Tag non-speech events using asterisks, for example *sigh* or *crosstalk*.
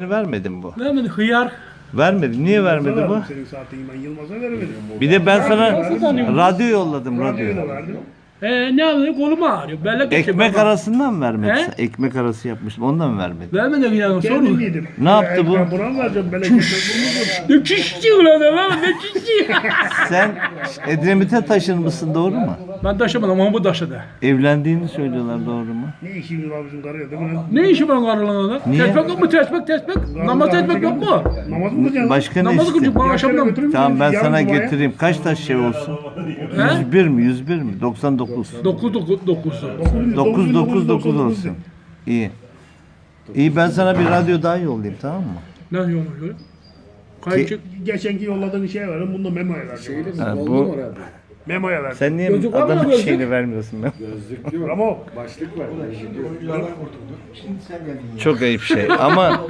Vermedim bu. Vermedi hıyar. Vermedi. Niye vermedi bu? Senin saatini ben Yılmaz'a veremedim. Bir de ben sana radyo yolladım Radyoyu da radyo. verdim. Ee, ne yapayım kolum ağrıyor. Bellek. Ekmek baba. arasından mı vermedi? He? Ekmek arası yapmıştım. Ondan mı vermedi? Vermedi hıyar. Kendim Sorun. yedim. Ne yaptı bu? Ben buna mı vereceğim? Ekmek bulmuşum. Ne ulan lan ne çişçi. *laughs* Sen Edremit'e taşınmışsın doğru mu? ben taşımadım ama bu taşıdı. Evlendiğini söylüyorlar doğru mu? Ne işimiz var bizim karıya değil mi? Ne işi var karılarında? Niye? Tespek yok mu tespek tespek? Namaz tespek yok mu? Namaz mı kılacaksın? Başka ne Namazı işte? kılacak bana akşamdan. Tamam ben Yarın sana getireyim. Kaç taş şey olsun? He? 101 mi? 101 mi? 99. 9 9 9. 9 9 9 olsun. İyi. İyi ben sana bir radyo daha yollayayım tamam mı? Ne yolu? Kayıcık. Geçenki yolladığın şeye verin, bunu da memoya vereceğim. Ha, bu Memoya vereceğim. sen niye Gözlük var mı adamın gözlük? şeyini vermiyorsun ben? Bravo. Çok ayıp şey ama